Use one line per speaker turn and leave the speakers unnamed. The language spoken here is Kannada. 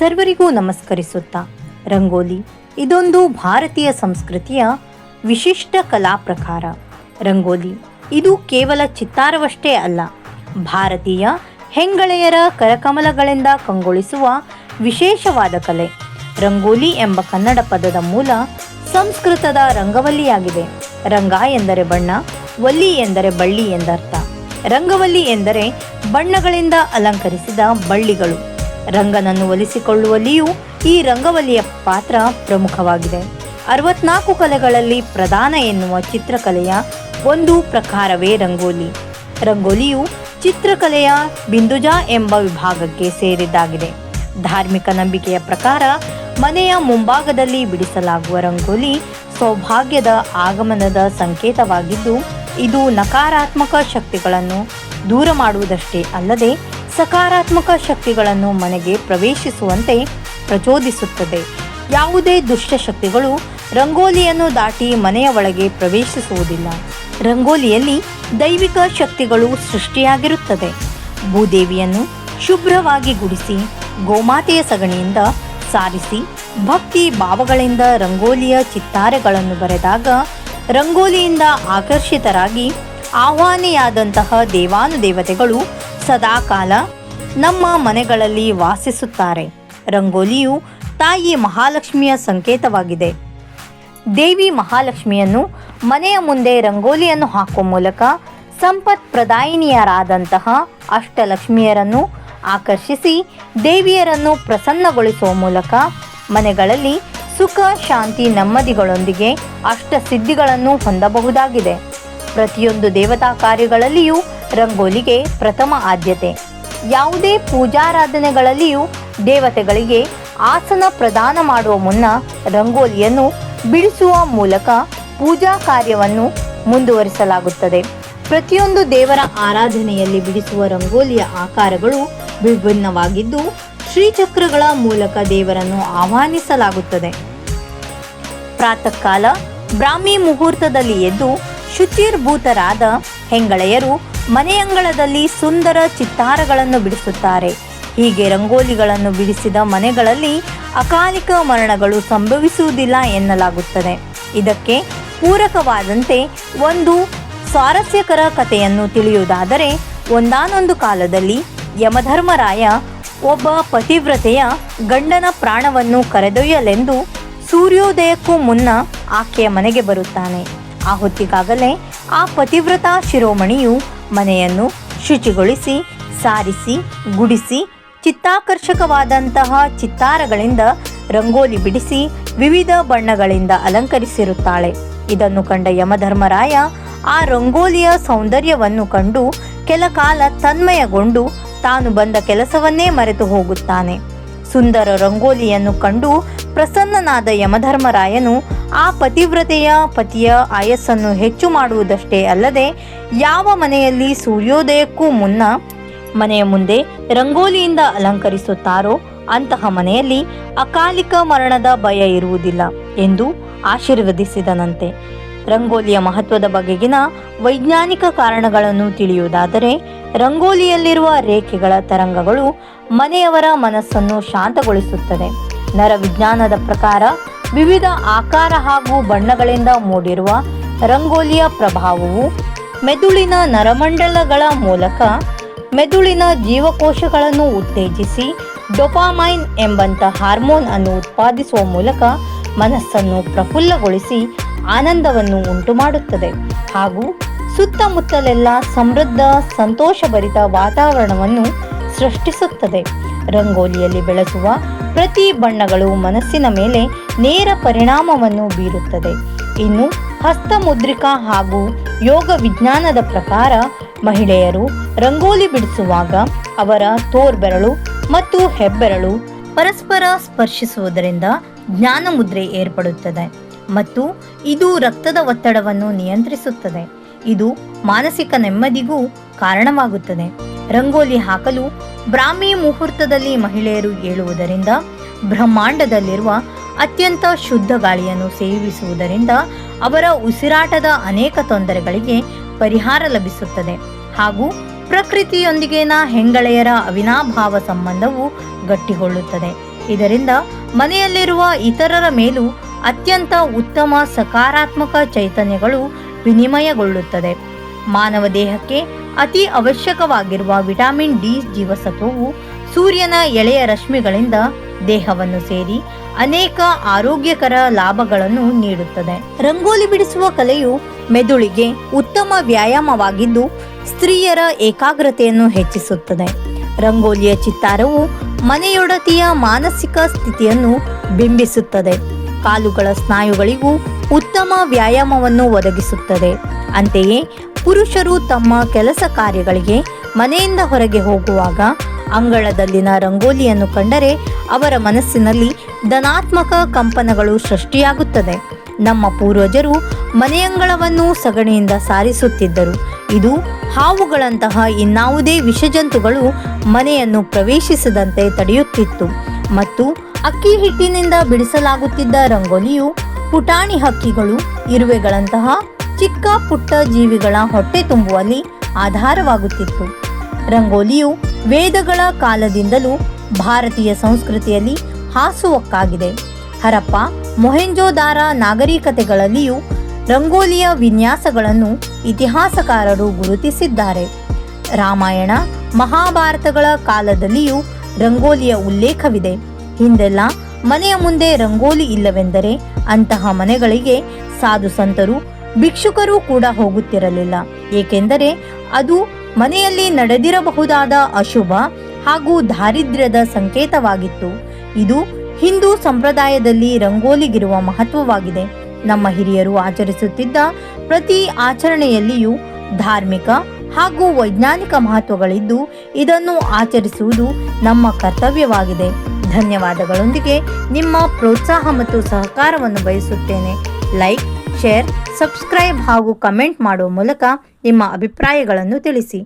ಸರ್ವರಿಗೂ ನಮಸ್ಕರಿಸುತ್ತಾ, ರಂಗೋಲಿ, ಇದೊಂದು ಭಾರತೀಯ ಸಂಸ್ಕೃತಿಯ ವಿಶಿಷ್ಟ ಕಲಾ ಪ್ರಕಾರ. ರಂಗೋಲಿ, ಇದು ಕೇವಲ ಚಿತ್ತಾರವಷ್ಟೇ ಅಲ್ಲ, ಭಾರತೀಯ ಹೆಂಗಳೆಯರ ಕರಕಮಲಗಳಿಂದ ಕಂಗೊಳಿಸುವ ವಿಶೇಷವಾದ ಕಲೆ. ರಂಗೋಲಿ ಎಂಬ ಕನ್ನಡ ಪದದ ಮೂಲ ಸಂಸ್ಕೃತದ ರಂಗವಲ್ಲಿಯಾಗಿದೆ. ರಂಗ ಎಂದರೆ ಬಣ್ಣ ವಲ್ಲಿ ಎಂದರೆ ಬಳ್ಳಿ ಎಂದರ್ಥ. ರಂಗವಲ್ಲಿ ಎಂದರೆ ಬಣ್ಣಗಳಿಂದ ಅಲಂಕರಿಸಿದ ಬಳ್ಳಿಗಳು. ರಂಗನನ್ನು ಒಲಿಸಿಕೊಳ್ಳುವಲ್ಲಿಯೂ ಈ ರಂಗವಲ್ಲಿಯ ಪಾತ್ರ ಪ್ರಮುಖವಾಗಿದೆ. ಅರವತ್ನಾಲ್ಕು ಕಲೆಗಳಲ್ಲಿ ಪ್ರಧಾನ ಎನ್ನುವ ಚಿತ್ರಕಲೆಯ ಒಂದು ಪ್ರಕಾರವೇ ರಂಗೋಲಿ. ರಂಗೋಲಿಯು ಚಿತ್ರಕಲೆಯ ಬಿಂದುಜಾ ಎಂಬ ವಿಭಾಗಕ್ಕೆ ಸೇರಿದ್ದಾಗಿದೆ. ಧಾರ್ಮಿಕ ನಂಬಿಕೆಯ ಪ್ರಕಾರ ಮನೆಯ ಮುಂಭಾಗದಲ್ಲಿ ಬಿಡಿಸಲಾಗುವ ರಂಗೋಲಿ ಸೌಭಾಗ್ಯದ ಆಗಮನದ ಸಂಕೇತವಾಗಿದ್ದು, ಇದು ನಕಾರಾತ್ಮಕ ಶಕ್ತಿಗಳನ್ನು ದೂರ ಮಾಡುವುದಷ್ಟೇ ಅಲ್ಲದೆ ಸಕಾರಾತ್ಮಕ ಶಕ್ತಿಗಳನ್ನು ಮನೆಗೆ ಪ್ರವೇಶಿಸುವಂತೆ ಪ್ರಚೋದಿಸುತ್ತದೆ. ಯಾವುದೇ ದುಷ್ಟಶಕ್ತಿಗಳು ರಂಗೋಲಿಯನ್ನು ದಾಟಿ ಮನೆಯ ಒಳಗೆ ಪ್ರವೇಶಿಸುವುದಿಲ್ಲ. ರಂಗೋಲಿಯಲ್ಲಿ ದೈವಿಕ ಶಕ್ತಿಗಳು ಸೃಷ್ಟಿಯಾಗಿರುತ್ತದೆ. ಭೂದೇವಿಯನ್ನು ಶುಭ್ರವಾಗಿ ಗುಡಿಸಿ, ಗೋಮಾತೆಯ ಸಗಣಿಯಿಂದ ಸಾರಿಸಿ, ಭಕ್ತಿ ಭಾವಗಳಿಂದ ರಂಗೋಲಿಯ ಚಿತ್ತಾರೆಗಳನ್ನು ಬರೆದಾಗ ರಂಗೋಲಿಯಿಂದ ಆಕರ್ಷಿತರಾಗಿ ಆಹ್ವಾನಿಯಾದಂತಹ ದೇವಾನುದೇವತೆಗಳು ಸದಾಕಾಲ ನಮ್ಮ ಮನೆಗಳಲ್ಲಿ ವಾಸಿಸುತ್ತಾರೆ. ರಂಗೋಲಿಯು ತಾಯಿ ಮಹಾಲಕ್ಷ್ಮಿಯ ಸಂಕೇತವಾಗಿದೆ. ದೇವಿ ಮಹಾಲಕ್ಷ್ಮಿಯನ್ನು ಮನೆಯ ಮುಂದೆ ರಂಗೋಲಿಯನ್ನು ಹಾಕುವ ಮೂಲಕ ಸಂಪತ್ ಪ್ರದಾಯಿನಿಯರಾದಂತಹ ಅಷ್ಟಲಕ್ಷ್ಮಿಯರನ್ನು ಆಕರ್ಷಿಸಿ ದೇವಿಯರನ್ನು ಪ್ರಸನ್ನಗೊಳಿಸುವ ಮೂಲಕ ಮನೆಗಳಲ್ಲಿ ಸುಖ, ಶಾಂತಿ, ನೆಮ್ಮದಿಗಳೊಂದಿಗೆ ಅಷ್ಟಸಿದ್ಧಿಗಳನ್ನು ಹೊಂದಬಹುದಾಗಿದೆ. ಪ್ರತಿಯೊಂದು ದೇವತಾ ಕಾರ್ಯಗಳಲ್ಲಿಯೂ ರಂಗೋಲಿಗೆ ಪ್ರಥಮ ಆದ್ಯತೆ. ಯಾವುದೇ ಪೂಜಾರಾಧನೆಗಳಲ್ಲಿಯೂ ದೇವತೆಗಳಿಗೆ ಆಸನ ಪ್ರದಾನ ಮಾಡುವ ಮುನ್ನ ರಂಗೋಲಿಯನ್ನು ಬಿಡಿಸುವ ಮೂಲಕ ಪೂಜಾ ಕಾರ್ಯವನ್ನು ಮುಂದುವರಿಸಲಾಗುತ್ತದೆ. ಪ್ರತಿಯೊಂದು ದೇವರ ಆರಾಧನೆಯಲ್ಲಿ ಬಿಡಿಸುವ ರಂಗೋಲಿಯ ಆಕಾರಗಳು ವಿಭಿನ್ನವಾಗಿದ್ದು, ಶ್ರೀಚಕ್ರಗಳ ಮೂಲಕ ದೇವರನ್ನು ಆಹ್ವಾನಿಸಲಾಗುತ್ತದೆ. ಪ್ರಾತಃ ಕಾಲ ಬ್ರಾಹ್ಮಿ ಮುಹೂರ್ತದಲ್ಲಿ ಎದ್ದು ಶುಚಿರ್ಭೂತರಾದ ಹೆಂಗಳೆಯರು ಮನೆಯಂಗಳದಲ್ಲಿ ಸುಂದರ ಚಿತ್ತಾರಗಳನ್ನು ಬಿಡಿಸುತ್ತಾರೆ. ಹೀಗೆ ರಂಗೋಲಿಗಳನ್ನು ಬಿಡಿಸಿದ ಮನೆಗಳಲ್ಲಿ ಅಕಾಲಿಕ ಮರಣಗಳು ಸಂಭವಿಸುವುದಿಲ್ಲ ಎನ್ನಲಾಗುತ್ತದೆ. ಇದಕ್ಕೆ ಪೂರಕವಾದಂತೆ ಒಂದು ಸ್ವಾರಸ್ಯಕರ ಕಥೆಯನ್ನು ತಿಳಿಯುವುದಾದರೆ, ಒಂದಾನೊಂದು ಕಾಲದಲ್ಲಿ ಯಮಧರ್ಮರಾಯ ಒಬ್ಬ ಪತಿವ್ರತೆಯ ಗಂಡನ ಪ್ರಾಣವನ್ನು ಕರೆದೊಯ್ಯಲೆಂದು ಸೂರ್ಯೋದಯಕ್ಕೂ ಮುನ್ನ ಆಕೆಯ ಮನೆಗೆ ಬರುತ್ತಾನೆ. ಆ ಹೊತ್ತಿಗಾಗಲೇ ಆ ಪತಿವ್ರತಾ ಶಿರೋಮಣಿಯು ಮನೆಯನ್ನು ಶುಚಿಗೊಳಿಸಿ, ಸಾರಿಸಿ, ಗುಡಿಸಿ, ಚಿತ್ತಾಕರ್ಷಕವಾದಂತಹ ಚಿತ್ತಾರಗಳಿಂದ ರಂಗೋಲಿ ಬಿಡಿಸಿ ವಿವಿಧ ಬಣ್ಣಗಳಿಂದ ಅಲಂಕರಿಸಿರುತ್ತಾಳೆ. ಇದನ್ನು ಕಂಡ ಯಮಧರ್ಮರಾಯ ಆ ರಂಗೋಲಿಯ ಸೌಂದರ್ಯವನ್ನು ಕಂಡು ಕೆಲ ಕಾಲ ತನ್ಮಯಗೊಂಡು ತಾನು ಬಂದ ಕೆಲಸವನ್ನೇ ಮರೆತು ಹೋಗುತ್ತಾನೆ. ಸುಂದರ ರಂಗೋಲಿಯನ್ನು ಕಂಡು ಪ್ರಸನ್ನನಾದ ಯಮಧರ್ಮರಾಯನು ಆ ಪತಿವ್ರತೆಯ ಪತಿಯ ಆಯಸ್ಸನ್ನು ಹೆಚ್ಚು ಮಾಡುವುದಷ್ಟೇ ಅಲ್ಲದೆ ಯಾವ ಮನೆಯಲ್ಲಿ ಸೂರ್ಯೋದಯಕ್ಕೂ ಮುನ್ನ ಮನೆಯ ಮುಂದೆ ರಂಗೋಲಿಯಿಂದ ಅಲಂಕರಿಸುತ್ತಾರೋ ಅಂತಹ ಮನೆಯಲ್ಲಿ ಅಕಾಲಿಕ ಮರಣದ ಭಯ ಇರುವುದಿಲ್ಲ ಎಂದು ಆಶೀರ್ವದಿಸಿದನಂತೆ. ರಂಗೋಲಿಯ ಮಹತ್ವದ ಬಗೆಗಿನ ವೈಜ್ಞಾನಿಕ ಕಾರಣಗಳನ್ನು ತಿಳಿಯುವುದಾದರೆ, ರಂಗೋಲಿಯಲ್ಲಿರುವ ರೇಖೆಗಳ ತರಂಗಗಳು ಮನೆಯವರ ಮನಸ್ಸನ್ನು ಶಾಂತಗೊಳಿಸುತ್ತದೆ. ನರವಿಜ್ಞಾನದ ಪ್ರಕಾರ ವಿವಿಧ ಆಕಾರ ಹಾಗೂ ಬಣ್ಣಗಳಿಂದ ಮೂಡಿರುವ ರಂಗೋಲಿಯ ಪ್ರಭಾವವು ಮೆದುಳಿನ ನರಮಂಡಲಗಳ ಮೂಲಕ ಮೆದುಳಿನ ಜೀವಕೋಶಗಳನ್ನು ಉತ್ತೇಜಿಸಿ ಡೊಪಾಮೈನ್ ಎಂಬಂಥ ಹಾರ್ಮೋನ್ ಅನ್ನು ಉತ್ಪಾದಿಸುವ ಮೂಲಕ ಮನಸ್ಸನ್ನು ಪ್ರಫುಲ್ಲಗೊಳಿಸಿ ಆನಂದವನ್ನು ಉಂಟುಮಾಡುತ್ತದೆ ಹಾಗೂ ಸುತ್ತಮುತ್ತಲೆಲ್ಲ ಸಮೃದ್ಧ, ಸಂತೋಷಭರಿತ ವಾತಾವರಣವನ್ನು ಸೃಷ್ಟಿಸುತ್ತದೆ. ರಂಗೋಲಿಯಲ್ಲಿ ಬೆಳೆಸುವ ಪ್ರತಿ ಬಣ್ಣಗಳು ಮನಸ್ಸಿನ ಮೇಲೆ ನೇರ ಪರಿಣಾಮವನ್ನು ಬೀರುತ್ತದೆ. ಇನ್ನು ಹಸ್ತಮುದ್ರಿಕಾ ಹಾಗೂ ಯೋಗ ವಿಜ್ಞಾನದ ಪ್ರಕಾರ ಮಹಿಳೆಯರು ರಂಗೋಲಿ ಬಿಡಿಸುವಾಗ ಅವರ ತೋರ್ಬೆರಳು ಮತ್ತು ಹೆಬ್ಬೆರಳು ಪರಸ್ಪರ ಸ್ಪರ್ಶಿಸುವುದರಿಂದ ಜ್ಞಾನ ಮುದ್ರೆ ಏರ್ಪಡುತ್ತದೆ ಮತ್ತು ಇದು ರಕ್ತದ ಒತ್ತಡವನ್ನು ನಿಯಂತ್ರಿಸುತ್ತದೆ. ಇದು ಮಾನಸಿಕ ನೆಮ್ಮದಿಗೂ ಕಾರಣವಾಗುತ್ತದೆ. ರಂಗೋಲಿ ಹಾಕಲು ಬ್ರಾಹ್ಮಿ ಮುಹೂರ್ತದಲ್ಲಿ ಮಹಿಳೆಯರು ಏಳುವುದರಿಂದ ಬ್ರಹ್ಮಾಂಡದಲ್ಲಿರುವ ಅತ್ಯಂತ ಶುದ್ಧ ಗಾಳಿಯನ್ನು ಸೇವಿಸುವುದರಿಂದ ಅವರ ಉಸಿರಾಟದ ಅನೇಕ ತೊಂದರೆಗಳಿಗೆ ಪರಿಹಾರ ಲಭಿಸುತ್ತದೆ. ಹಾಗೂ ಪ್ರಕೃತಿಯೊಂದಿಗಿನ ಹೆಂಗಳೆಯರ ಅವಿನಾಭಾವ ಸಂಬಂಧವು ಗಟ್ಟಿಗೊಳ್ಳುತ್ತದೆ ಇದರಿಂದ ಮನೆಯಲ್ಲಿರುವ ಇತರರ ಮೇಲೂ ಅತ್ಯಂತ ಉತ್ತಮ ಸಕಾರಾತ್ಮಕ ಚೈತನ್ಯಗಳು ವಿನಿಮಯಗೊಳ್ಳುತ್ತದೆ. ಮಾನವ ದೇಹಕ್ಕೆ ಅತಿ ಅವಶ್ಯಕವಾಗಿರುವ ವಿಟಮಿನ್ ಡಿ ಜೀವಸತ್ವವು ಸೂರ್ಯನ ಎಳೆಯ ರಶ್ಮಿಗಳಿಂದ ದೇಹವನ್ನು ಸೇರಿ ಅನೇಕ ಆರೋಗ್ಯಕರ ಲಾಭಗಳನ್ನು ನೀಡುತ್ತದೆ. ರಂಗೋಲಿ ಬಿಡಿಸುವ ಕಲೆಯು ಮೆದುಳಿಗೆ ಉತ್ತಮ ವ್ಯಾಯಾಮವಾಗಿದ್ದು, ಸ್ತ್ರೀಯರ ಏಕಾಗ್ರತೆಯನ್ನು ಹೆಚ್ಚಿಸುತ್ತದೆ. ರಂಗೋಲಿಯ ಚಿತ್ತಾರವು ಮನೆಯೊಡತಿಯ ಮಾನಸಿಕ ಸ್ಥಿತಿಯನ್ನು ಬಿಂಬಿಸುತ್ತದೆ. ಕಾಲುಗಳ ಸ್ನಾಯುಗಳಿಗೂ ಉತ್ತಮ ವ್ಯಾಯಾಮವನ್ನು ಒದಗಿಸುತ್ತದೆ. ಅಂತೆಯೇ ಪುರುಷರು ತಮ್ಮ ಕೆಲಸ ಕಾರ್ಯಗಳಿಗೆ ಮನೆಯಿಂದ ಹೊರಗೆ ಹೋಗುವಾಗ ಅಂಗಳದಲ್ಲಿನ ರಂಗೋಲಿಯನ್ನು ಕಂಡರೆ ಅವರ ಮನಸ್ಸಿನಲ್ಲಿ ಧನಾತ್ಮಕ ಕಂಪನಗಳು ಸೃಷ್ಟಿಯಾಗುತ್ತದೆ. ನಮ್ಮ ಪೂರ್ವಜರು ಮನೆಯಂಗಳವನ್ನು ಸಗಣಿಯಿಂದ ಸಾರಿಸುತ್ತಿದ್ದರು. ಇದು ಹಾವುಗಳಂತಹ ಇನ್ನಾವುದೇ ವಿಷಜಂತುಗಳು ಮನೆಯನ್ನು ಪ್ರವೇಶಿಸದಂತೆ ತಡೆಯುತ್ತಿತ್ತು. ಮತ್ತು ಅಕ್ಕಿ ಹಿಟ್ಟಿನಿಂದ ಬಿಡಿಸಲಾಗುತ್ತಿದ್ದ ರಂಗೋಲಿಯು ಪುಟಾಣಿ ಹಕ್ಕಿಗಳು, ಇರುವೆಗಳಂತಹ ಚಿಕ್ಕ ಪುಟ್ಟ ಜೀವಿಗಳ ಹೊಟ್ಟೆ ತುಂಬುವಲ್ಲಿ ಆಧಾರವಾಗುತ್ತಿತ್ತು. ರಂಗೋಲಿಯು ವೇದಗಳ ಕಾಲದಿಂದಲೂ ಭಾರತೀಯ ಸಂಸ್ಕೃತಿಯಲ್ಲಿ ಹಾಸುವಕ್ಕಾಗಿದೆ. ಹರಪ್ಪ, ಮೊಹೆಂಜೋದಾರ ನಾಗರಿಕತೆಗಳಲ್ಲಿಯೂ ರಂಗೋಲಿಯ ವಿನ್ಯಾಸಗಳನ್ನು ಇತಿಹಾಸಕಾರರು ಗುರುತಿಸಿದ್ದಾರೆ. ರಾಮಾಯಣ, ಮಹಾಭಾರತಗಳ ಕಾಲದಲ್ಲಿಯೂ ರಂಗೋಲಿಯ ಉಲ್ಲೇಖವಿದೆ. ಹಿಂದೆಲ್ಲ ಮನೆಯ ಮುಂದೆ ರಂಗೋಲಿ ಇಲ್ಲವೆಂದರೆ ಅಂತಹ ಮನೆಗಳಿಗೆ ಸಾಧು ಸಂತರು ಭಿಕ್ಷುಕರು ಕೂಡ ಹೋಗುತ್ತಿರಲಿಲ್ಲ. ಏಕೆಂದರೆ ಅದು ಮನೆಯಲ್ಲಿ ನಡೆದಿರಬಹುದಾದ ಅಶುಭ ಹಾಗೂ ದಾರಿದ್ರ್ಯದ ಸಂಕೇತವಾಗಿತ್ತು. ಇದು ಹಿಂದೂ ಸಂಪ್ರದಾಯದಲ್ಲಿ ರಂಗೋಲಿಗಿರುವ ಮಹತ್ವವಾಗಿದೆ. ನಮ್ಮ ಹಿರಿಯರು ಆಚರಿಸುತ್ತಿದ್ದ ಪ್ರತಿ ಆಚರಣೆಯಲ್ಲಿಯೂ ಧಾರ್ಮಿಕ ಹಾಗೂ ವೈಜ್ಞಾನಿಕ ಮಹತ್ವಗಳಿದ್ದು, ಇದನ್ನು ಆಚರಿಸುವುದು ನಮ್ಮ ಕರ್ತವ್ಯವಾಗಿದೆ. ಧನ್ಯವಾದಗಳೊಂದಿಗೆ ನಿಮ್ಮ ಪ್ರೋತ್ಸಾಹ ಮತ್ತು ಸಹಕಾರವನ್ನು ಬಯಸುತ್ತೇನೆ. ಲೈಕ್ ಶೇರ್ ಸಬ್ಸ್ಕ್ರೈಬ್ ಹಾಗೂ ಕಮೆಂಟ್ ಮಾಡುವ ಮೂಲಕ ನಿಮ್ಮ ಅಭಿಪ್ರಾಯಗಳನ್ನು ತಿಳಿಸಿ.